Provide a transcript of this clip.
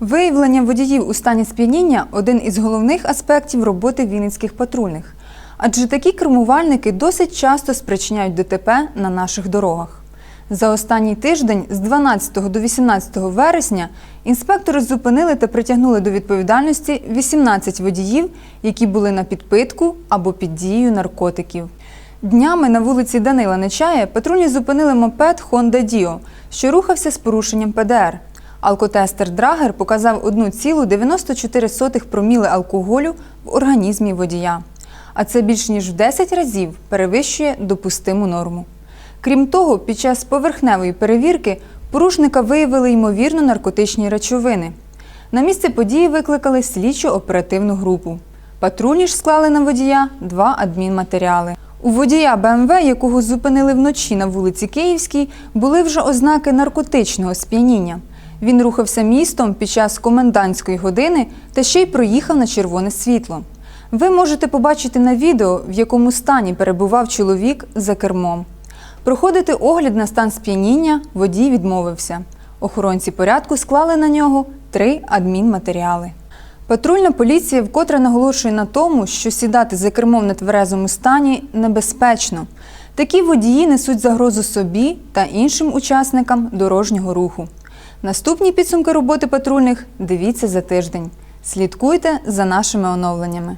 Виявлення водіїв у стані сп'яніння один із головних аспектів роботи вінницьких патрульних. Адже такі кермувальники досить часто спричиняють ДТП на наших дорогах. За останній тиждень з 12 до 18 вересня інспектори зупинили та притягнули до відповідальності 18 водіїв, які були на підпитку або під дією наркотиків. Днями на вулиці Данила Нечая патрульні зупинили мопед Honda Dio, що рухався з порушенням ПДР. Алкотестер Драгер показав 1,94 проміли алкоголю в організмі водія. А це більш ніж в 10 разів перевищує допустиму норму. Крім того, під час поверхневої перевірки порушника виявили ймовірно наркотичні речовини. На місце події викликали слідчо оперативну групу. Патрульні ж склали на водія два адмінматеріали. У водія БМВ, якого зупинили вночі на вулиці Київській, були вже ознаки наркотичного сп'яніння. Він рухався містом під час комендантської години та ще й проїхав на червоне світло. Ви можете побачити на відео, в якому стані перебував чоловік за кермом. Проходити огляд на стан сп'яніння водій відмовився. Охоронці порядку склали на нього три адмінматеріали. Патрульна поліція вкотре наголошує на тому, що сідати за кермом на тверезому стані небезпечно. Такі водії несуть загрозу собі та іншим учасникам дорожнього руху. Наступні підсумки роботи патрульних дивіться за тиждень. Слідкуйте за нашими оновленнями.